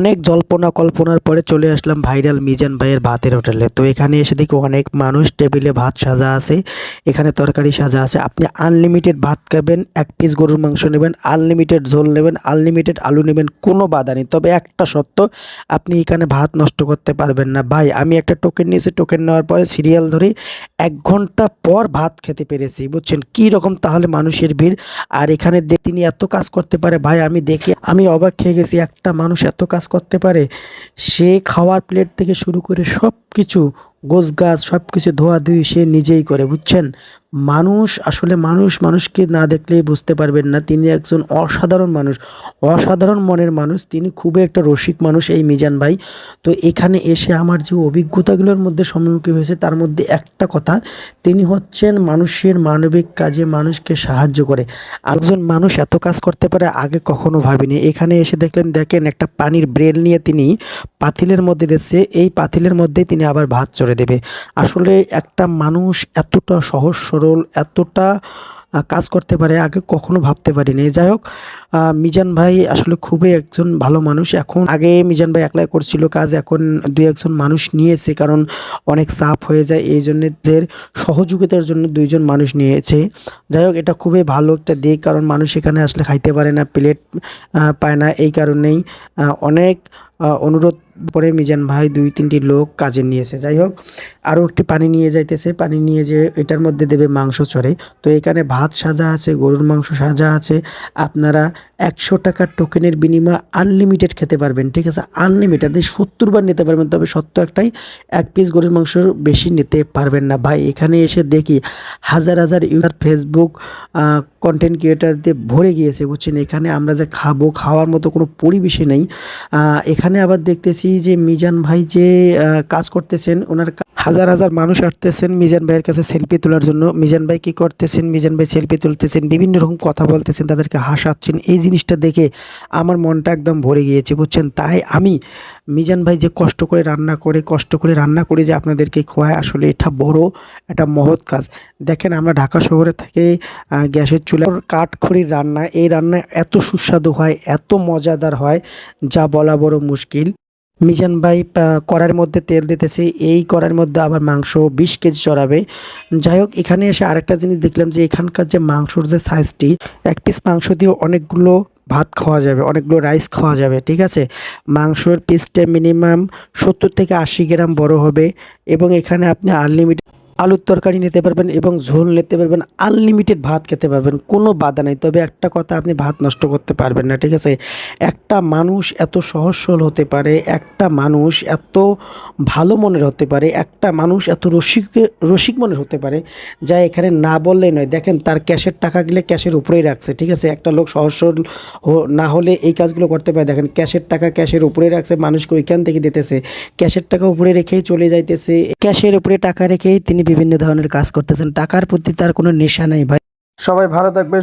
অনেক জল্পনা কল্পনার পরে চলে আসলাম ভাইরাল মিজান ভাইয়ের ভাতের হোটেলে। তো এখানে এসে দেখি অনেক মানুষ টেবিলে ভাত সাজা আছে, এখানে তরকারি সাজা আছে। আপনি আনলিমিটেড ভাত খাবেন, এক পিস গরুর মাংস নেবেন আনলিমিটেড ঝোল নেবেন আনলিমিটেড আলু নেবেন, কোনো বাধা নেই। তবে একটা সত্য, আপনি এখানে ভাত নষ্ট করতে পারবেন না। ভাই, আমি একটা টোকেন নিয়েছি টোকেন নেওয়ার পরে সিরিয়াল ধরে এক ঘণ্টা পর ভাত খেতে পেরেছি, বুঝছেন? কী রকম তাহলে মানুষের ভিড়? আর এখানে তিনি এত কাজ করতে পারে, ভাই, আমি দেখি আমি অবাক খেয়ে গেছি, একটা মানুষ এত কাজ করতে পারে, সে খাওয়ার প্লেট থেকে শুরু করে সব কিছু গোছ গাছ সব কিছু ধোয়াধুয়ি সে নিজেই করে, বুঝছেন? মানুষ, আসলে মানুষ, মানুষকে না দেখলেই বুঝতে পারবেন না। তিনি একজন অসাধারণ মানুষ। অসাধারণ মনের মানুষ। তিনি খুবই একটা রসিক মানুষ এই মিজান ভাই। তো এখানে এসে আমার যে অভিজ্ঞতাগুলোর মধ্যে সম্মুখীন হয়েছে, তার মধ্যে একটা কথা, তিনি হচ্ছেন মানুষের মানবিক কাজে মানুষকে সাহায্য করে। একজন মানুষ এত কাজ করতে পারে আগে কখনো ভাবিনি। এখানে এসে দেখলেন, দেখেন একটা পানির ব্রেল নিয়ে তিনি পাতিলের মধ্যে দিচ্ছে। এই পাতিলের মধ্যে তিনি আবার ভাত চড়ে দেবে। আসলে একটা মানুষ এতটা সহজ সরল এতটা কাজ করতে পারে, আগে কখনো ভাবতে পারিনি। যাই হোক মিজান ভাই আসলে খুবই একজন ভালো মানুষ। এখন আগে মিজান ভাই একলাই করছিল কাজ, এখন দুই একজন মানুষ নিয়েছে, কারণ অনেক চাপ হয়ে যায়। এই জন্য যে সহযোগিতার জন্য দুইজন মানুষ নিয়েছে। যাই হোক, এটা খুবই ভালো একটা দিক, কারণ মানুষ এখানে আসলে খাইতে পারে না, প্লেট পায় না। এই কারণেই অনেক অনুরোধ পরে মিজান ভাই দুই, তিনটি লোক কাজে নিয়েছে যাই হোক, আরও একটি পানি নিয়ে যাইতেছে। পানি নিয়ে যে এটার মধ্যে দেবে মাংস চড়ে তো এখানে ভাত সাজা আছে, গরুর মাংস সাজা আছে। আপনারা একশো টাকার টোকেনের বিনিময়ে আনলিমিটেড খেতে পারবেন, ঠিক আছে? আনলিমিটেড আপনি সত্তর বার নিতে পারবেন, তবে সত্য একটাই, এক পিস গরুর মাংস বেশি নিতে পারবেন না। ভাই, এখানে এসে দেখি হাজার হাজার ইউজার ফেসবুক কন্টেন্ট ক্রিয়েটার দিয়ে ভরে গিয়েছে, বুঝছেন? এখানে আমরা যে খাব, খাওয়ার মতো কোনো পরিবেশে নেই। এখানে আবার দেখতেছি যে মিজান ভাই যে কাজ করতেছেন, ওনার হাজার হাজার মানুষ আসতেছেন মিজান ভাইয়ের কাছে সেলফি তোলার জন্য। মিজান ভাই কী করতেছেন? মিজান ভাই সেলফি তুলতেছেন, বিভিন্ন রকম কথা বলতেছেন, তাদেরকে হাসাচ্ছেন। এই জিনিসটা দেখে আমার মনটা একদম ভরে গিয়েছে, বুঝছেন? তাই আমি মিজান ভাই যে কষ্ট করে রান্না করে, কষ্ট করে রান্না করে যে আপনাদেরকে খোয়ায়, আসলে এটা বড় একটা মহৎ কাজ। দেখেন, আমরা ঢাকা শহরে থেকে গ্যাসের চুলার কাঠখড়ির রান্না, এই রান্না এত সুস্বাদু হয়, এত মজাদার হয়, যা বলা বড় মুশকিল। মিজান ভাই কড়ার মধ্যে তেল দিতেছে। এই কড়ার মধ্যে আবার মাংস, বিশ কেজি চড়াবে। যাই হোক, এখানে এসে আরেকটা জিনিস দেখলাম যে, এখানকার যে মাংসর যে সাইজটি এক পিস মাংস দিয়ে অনেকগুলো ভাত খাওয়া যাবে, অনেকগুলো রাইস খাওয়া যাবে, ঠিক আছে? মাংসর পিসটা মিনিমাম সত্তর থেকে আশি গ্রাম বড় হবে এবং এখানে আপনি আনলিমিটেড আলুর তরকারি নিতে পারবেন এবং ঝোল নিতে পারবেন আনলিমিটেড ভাত খেতে পারবেন, কোনো বাধা নেই। তবে একটা কথা আপনি ভাত নষ্ট করতে পারবেন না, ঠিক আছে? একটা মানুষ এত সহজ সরল হতে পারে, একটা মানুষ এত ভালো মনের হতে পারে, একটা মানুষ এত রসিক রসিক মনের হতে পারে, যা এখানে না বললেই নয়। দেখেন, তার ক্যাশের টাকা গেলে ক্যাশের উপরেই রাখছে, ঠিক আছে? একটা লোক সহজ সরল না হলে এই কাজগুলো করতে পারে। দেখেন, ক্যাশের টাকা ক্যাশের উপরে রাখছে, মানুষকে ওইখান থেকে দিতেছে। ক্যাশের টাকা উপরে রেখেই চলে যাইতেছে। ক্যাশের উপরে টাকা রেখেই তিনি বিভিন্ন ধরনের কাজ করতেছেন টাকার প্রতি তার কোনো নেশা নেই ভাই। সবাই ভালো থাকবেন